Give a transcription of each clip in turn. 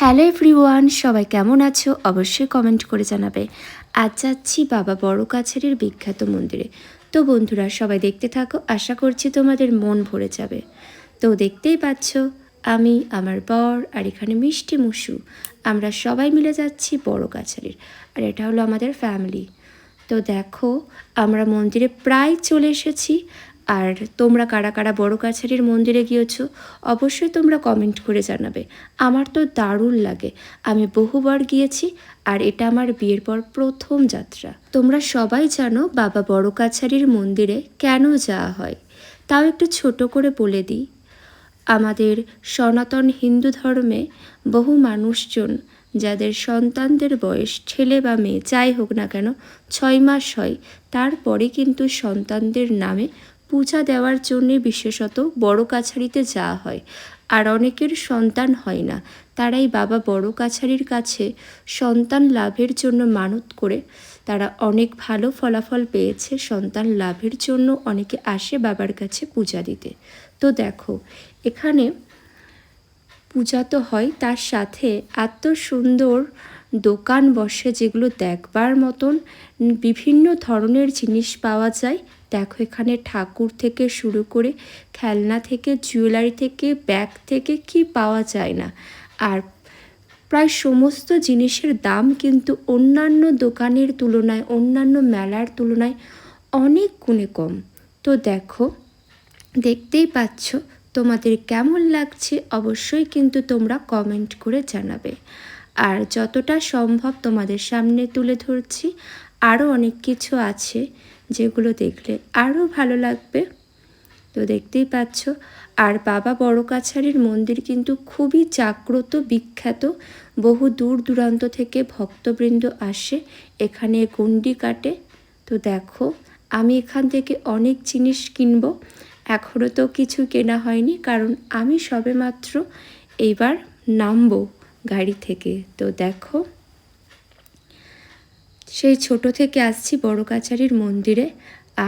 Hello everyone, সবাই কেমন আছো? অবশ্যই কমেন্ট করে জানাবে। আজ যাচ্ছি বাবা বড় কাছারির বিখ্যাত মন্দিরে। তো বন্ধুরা, সবাই দেখতে থাকো, আশা করছি তোমাদের মন ভরে যাবে। তো দেখতেই পাচ্ছ, আমি, আমার বর আর এখানে মিষ্টি মুসু। আমরা সবাই মিলে যাচ্ছি বড় কাছারির, আর এটা হলো আমাদের ফ্যামিলি তো দেখো, আমরা মন্দিরে প্রায় চলে এসেছি। আর তোমরা কারা কারা বড় কাছারির মন্দিরে গিয়েছো, অবশ্যই তোমরা কমেন্ট করে জানাবে। আমার তো দারুণ লাগে। আমি বহুবার গিয়েছি আর এটা আমার বিয়ের পর প্রথম যাত্রা। তোমরা সবাই জানো বাবা বড় কাছারির মন্দিরে কেন যাওয়া হয়। তাও একটু ছোট করে বলে দিই। আমাদের সনাতন হিন্দু ধর্মে বহু মানুষজন যাদের সন্তানদের বয়স ছেলে বা মেয়ে যাই হোক না কেন ছয় মাস হয়, তারপরে কিন্তু সন্তানদের নামে পূজা দেওয়ার জন্যে বিশেষত বড় কাছারিতে যাওয়া হয়। আর অনেকের সন্তান হয় না। তারাই বাবা বড় কাছারির কাছে সন্তান লাভের জন্য মানত করে তারা অনেক ভালো ফলাফল পেয়েছে সন্তান লাভের জন্য অনেকে আসে বাবার কাছে পূজা দিতে। তো দেখো, এখানে পূজা তো হয়, তার সাথে এত সুন্দর দোকান বসে যেগুলো দেখবার মতন, বিভিন্ন ধরনের জিনিস পাওয়া যায়। দেখো, এখানে ঠাকুর থেকে শুরু করে খেলনা থেকে জুয়েলারি থেকে ব্যাগ থেকে কি পাওয়া যায় না। আর প্রায় সমস্ত জিনিসের দাম কিন্তু অন্যান্য দোকানের তুলনায়, অন্যান্য মেলার তুলনায় অনেক গুণে কম। তো দেখো, দেখতেই পাচ্ছ তোমাদের কেমন লাগছে, অবশ্যই কিন্তু তোমরা কমেন্ট করে জানাবে। আর যতটা সম্ভব তোমাদের সামনে তুলে ধরছি। আরও অনেক কিছু আছে যেগুলো দেখলে আরও ভালো লাগবে। তো দেখতেই পাচ্ছ, আর বাবা বড় কাছারির মন্দির কিন্তু খুবই জাগ্রত, বিখ্যাত। বহু দূর দূরান্ত থেকে ভক্তবৃন্দ আসে, এখানে গন্ডি কাটে। তো দেখো, আমি এখান থেকে অনেক জিনিস কিনব। এখনও তো কিছু কেনা হয়নি, কারণ আমি সবেমাত্র এইবার নামবো গাড়ি থেকে। তো দেখো সেই ছোট থেকে আসছি বড় কাছারির মন্দিরে।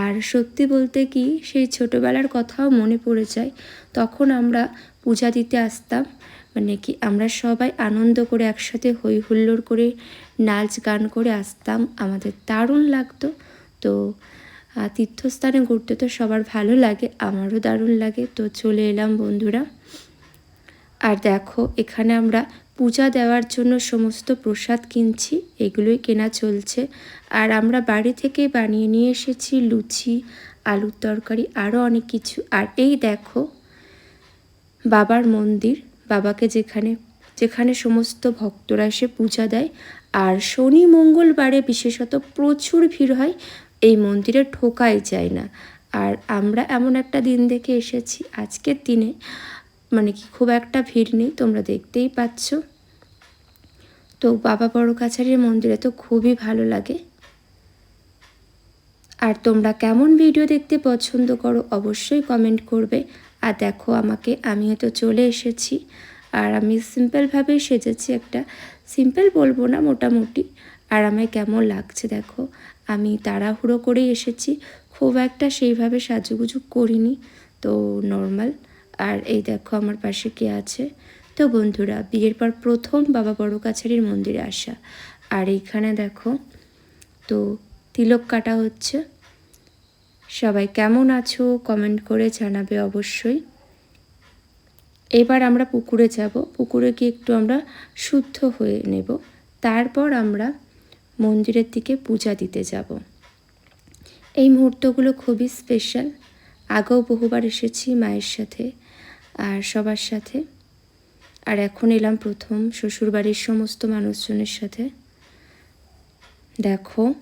আর সত্যি বলতে কি, সেই ছোটোবেলার কথাও মনে পড়ে যায়। তখন আমরা পূজা দিতে আসতাম। মানে কি, আমরা সবাই আনন্দ করে একসাথে হই হুল্লোড় করে নাচ গান করে আসতাম। আমাদের দারুণ লাগতো। তো তীর্থস্থানে ঘুরতে তো সবার ভালো লাগে, আমারও দারুণ লাগে। তো চলে এলাম বন্ধুরা। আর দেখো, এখানে আমরা পূজা দেওয়ার জন্য সমস্ত প্রসাদ কিনছি, এগুলোই কেনা চলছে। আর আমরা বাড়ি থেকে বানিয়ে নিয়ে এসেছি লুচি, আলুর তরকারি আরও অনেক কিছু। আর এই দেখো, বাবার মন্দির, বাবাকে যেখানে যেখানে সমস্ত ভক্তরা এসে পূজা দেয়। আর শনি মঙ্গলবারে বিশেষত প্রচুর ভিড় হয়, এই মন্দিরে ঠোকাই যায় না। আর আমরা এমন একটা দিন দেখে এসেছি, আজকের দিনে। মানে কি, খুব একটা ভিড় নেই, তোমরা দেখতেই পাচ্ছ। তো বাবা বড় কাছারির মন্দিরে তো খুবই ভালো লাগে। আর তোমরা কেমন ভিডিও দেখতে পছন্দ করো অবশ্যই কমেন্ট করবে। আর দেখো আমাকে আমি হয়তো চলে এসেছি। আর আমি সিম্পলভাবে সেজেছি একটা সিম্পল বলব না মোটামুটি। আর আমায় কেমন লাগছে দেখো, আমি তাড়াহুড়ো করেই এসেছি। খুব একটা সেইভাবে সাজুগুজু করিনি, তো নর্মাল আর এই দেখো আমার পাশে কে আছে? তো বন্ধুরা, বিয়ের পর প্রথম বাবা বড় কাছারির মন্দিরে আসা। আর এইখানে দেখো, তো তিলক কাটা হচ্ছে। সবাই কেমন আছো? কমেন্ট করে জানাবে অবশ্যই। এবার আমরা পুকুরে যাব। পুকুরে গিয়ে একটু আমরা শুদ্ধ হয়ে নেব। তারপর আমরা মন্দিরের দিকে পূজা দিতে যাব। এই মুহূর্তগুলো খুবই স্পেশাল আগেও বহুবার এসেছি মায়ের সাথে। আর সবার সাথে। আর এখন এলাম প্রথম শ্বশুরবাড়ির সমস্ত মানুষজনের সাথে। দেখো,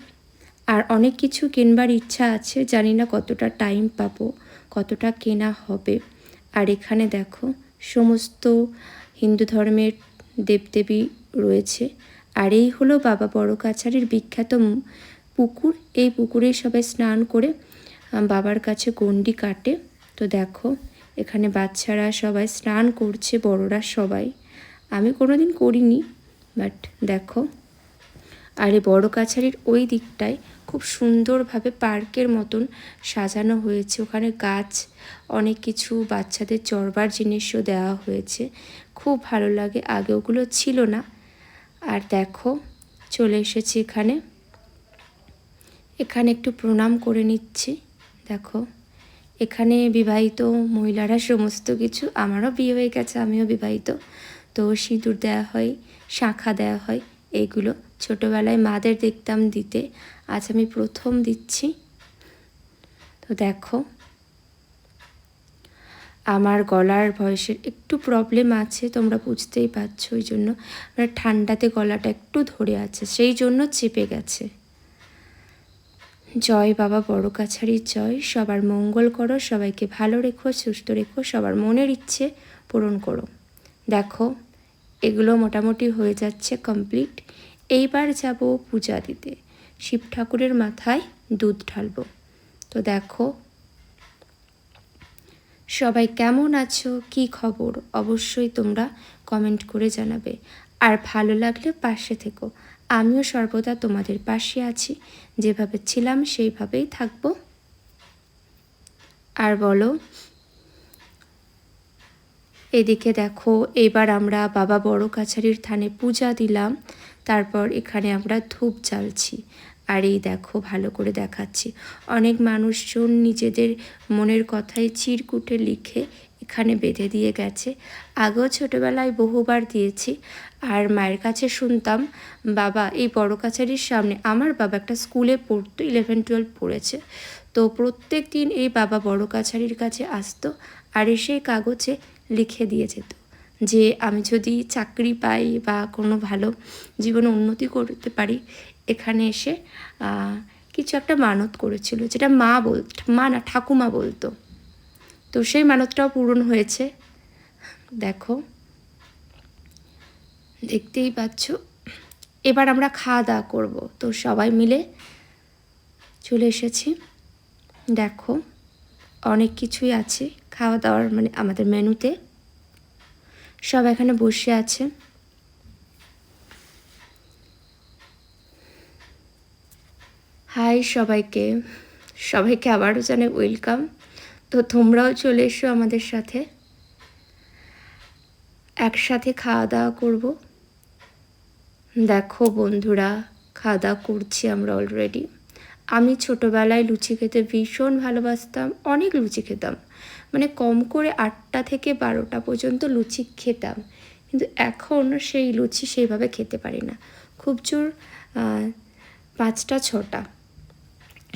আর অনেক কিছু কেনবার ইচ্ছা আছে, জানি না কতটা টাইম পাবো, কতটা কেনা হবে। আর এখানে দেখো, সমস্ত হিন্দু ধর্মের দেবদেবী রয়েছে। আর এই হলো বাবা বড় কাছারির বিখ্যাত পুকুর। এই পুকুরে সবাই স্নান করে বাবার কাছে গন্ডি কাটে। তো দেখো এখানে বাচ্চারা সবাই স্নান করছে, বড়রা সবাই। আমি কোনো দিন করিনি বাট দেখো। আর এই বড় কাছারির ওই দিকটায় খুব সুন্দরভাবে পার্কের মতন সাজানো হয়েছে। ওখানে গাছ, অনেক কিছু বাচ্চাদের চড়বার জিনিসও দেওয়া হয়েছে। খুব ভালো লাগে, আগে ওগুলো ছিল না। আর দেখো, চলে এসেছি এখানে। এখানে একটু প্রণাম করে নিচ্ছি, দেখো। এখানে বিবাহিত মহিলারা সমস্ত কিছু আমারও বিয়ে হয়ে গেছে, আমিও বিবাহিত। তো সিঁদুর দেওয়া হয়, শাঁখা দেওয়া হয় এইগুলো ছোটোবেলায় মাদের দেখতাম দিতে। আজ আমি প্রথম দিচ্ছি। তো দেখো, আমার গলার ভয়েসের একটু প্রবলেম আছে, তোমরা বুঝতেই পারছ, ওই জন্য মানে ঠান্ডাতে গলাটা একটু ধরে আছে, সেই জন্য চেপে গেছে। জয় বাবা, বড় কাছারির জয়। সবার মঙ্গল করো, সবাইকে ভালো রেখো, সুস্থ রেখো, সবার মনের ইচ্ছে পূরণ করো। দেখো, এগুলো মোটামুটি হয়ে যাচ্ছে কমপ্লিট এইবার যাব পূজা দিতে। শিব ঠাকুরের মাথায় দুধ ঢালবো। তো দেখো, সবাই কেমন আছো? কি খবর? অবশ্যই তোমরা কমেন্ট করে জানাবে। আর ভালো লাগলে পাশে থেকো। আমিও সর্বদা তোমাদের পাশে আছি। যেভাবে ছিলাম, সেইভাবেই থাকব। আর বলো, এদিকে দেখো, এবার আমরা বাবা বড় কাছারির থানে পূজা দিলাম। তারপর এখানে আমরা ধূপ জ্বালছি। আর এই দেখো, ভালো করে দেখাচ্ছি। অনেক মানুষজন নিজেদের মনের কথাই চিরকুটে লিখে এখানে বেঁধে দিয়ে গেছে। আগেও ছোটোবেলায় বহুবার দিয়েছি। আর মায়ের কাছে শুনতাম, বাবা, এই বড় কাছারির সামনে আমার বাবা একটা স্কুলে পড়তো ইলেভেন টুয়েলভ পড়েছে। তো প্রত্যেক দিন এই বাবা বড় কাছারির কাছে আসতো আর এসে কাগজে লিখে দিয়ে যেত যে আমি যদি চাকরি পাই বা কোনো ভালো জীবনে উন্নতি করতে পারি, এখানে এসে কিছু একটা মানত করেছিল। যেটা মা বল, মা না, ঠাকুমা বলতো। তো সেই মানতটাও পূরণ হয়েছে। দেখো। দেখতেই পাচ্ছ। এবার আমরা খাওয়া দাওয়া করব। তো সবাই মিলে চলে এসেছি। দেখো, অনেক কিছুই আছে খাওয়া দাওয়ার মানে আমাদের মেনুতে। সব এখানে বসে আছে। হাই সবাইকে। সবাইকে আবারও জানাই ওয়েলকাম তো তোমরাও চলে এসো আমাদের সাথে। একসাথে খাওয়া দাওয়া করব। দেখো বন্ধুরা খাওয়া দাওয়া করছি আমরা অলরেডি আমি ছোটোবেলায় লুচি খেতে ভীষণ ভালোবাসতাম, অনেক লুচি খেতাম। মানে কম করে আটটা থেকে বারোটা পর্যন্ত লুচি খেতাম। কিন্তু এখন সেই লুচি সেইভাবে খেতে পারি না। খুব জোর পাঁচটা, ছটা।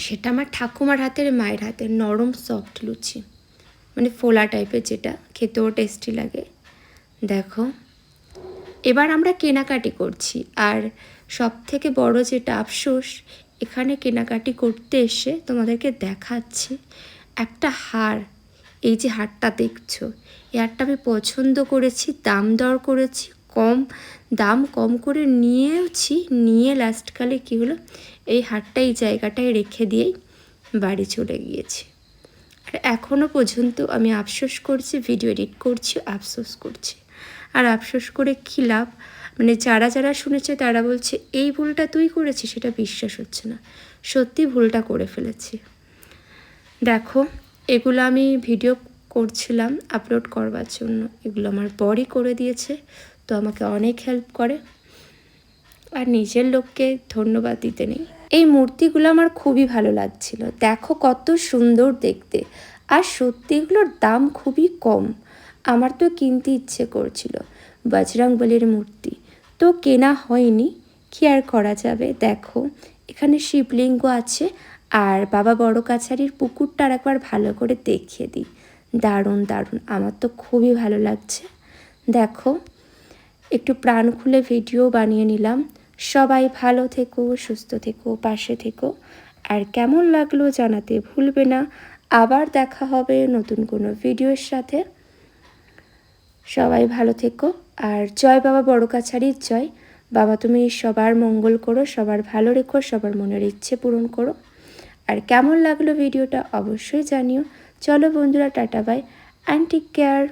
সেটা আমার ঠাকুমার হাতের, মায়ের হাতের নরম সফট লুচি। মানে ফোলা টাইপের যেটা, খেতেও টেস্টি লাগে। দেখো, এবার আমরা কেনাকাটি করছি। আর সব থেকে বড় যেটা আফসোস, এখানে কেনাকাটি করতে এসে তোমাদেরকে দেখাচ্ছি একটা হার। এই যে হারটা দেখছ, এই হারটা আমি পছন্দ করেছি, দাম দর করেছি কম, দাম কম করে নিয়েওছি নিয়ে লাস্টকালে কী হলো? এই হারটা এই জায়গাটায় রেখে দিয়েই বাড়ি চলে গিয়েছি। আর এখনও পর্যন্ত আমি আফসোস করছি ভিডিও এডিট করছি, আফসোস করছি। আর আফসোস করে কী লাভ? মানে যারা যারা শুনেছে তারা বলছে, এই ভুলটা তুই করেছিস, সেটা বিশ্বাস হচ্ছে না। সত্যি ভুলটা করে ফেলেছি। দেখো, এগুলো আমি ভিডিও করছিলাম আপলোড করবার জন্য। এগুলো আমার বরই করে দিয়েছে। তো আমাকে অনেক হেল্প করে। আর নিজের লোককে ধন্যবাদ দিতে নেই। এই মূর্তিগুলো আমার খুবই ভালো লাগছিল। দেখো কত সুন্দর দেখতে। আর সত্যিগুলোর দাম খুবই কম। আমার তো কিনতে ইচ্ছে করছিল বজরং বলির মূর্তি। তো কেনা হয়নি, কি আর করা যাবে? দেখো, এখানে শিবলিঙ্গ আছে আর বাবা বড় কাছারির পুকুরটা একবার ভালো করে দেখিয়ে দিই। দারুণ দারুণ। আমার তো খুবই ভালো লাগছে। দেখো একটু প্রাণ খুলে ভিডিও বানিয়ে নিলাম। সবাই ভালো থেকো, সুস্থ থেকো, পাশে থেকো। আর কেমন লাগল জানাতে ভুলবে না। আবার দেখা হবে নতুন কোনো ভিডিওর সাথে। সবাই ভালো থেকো। আর জয় বাবা বড় কাছারির জয়। বাবা তুমি সবার মঙ্গল করো, সবার ভালো রেখো, সবার মনের ইচ্ছে পূরণ করো। আর কেমন লাগল ভিডিওটা অবশ্যই জানিও। চলো বন্ধুরা, tata, bye. And take care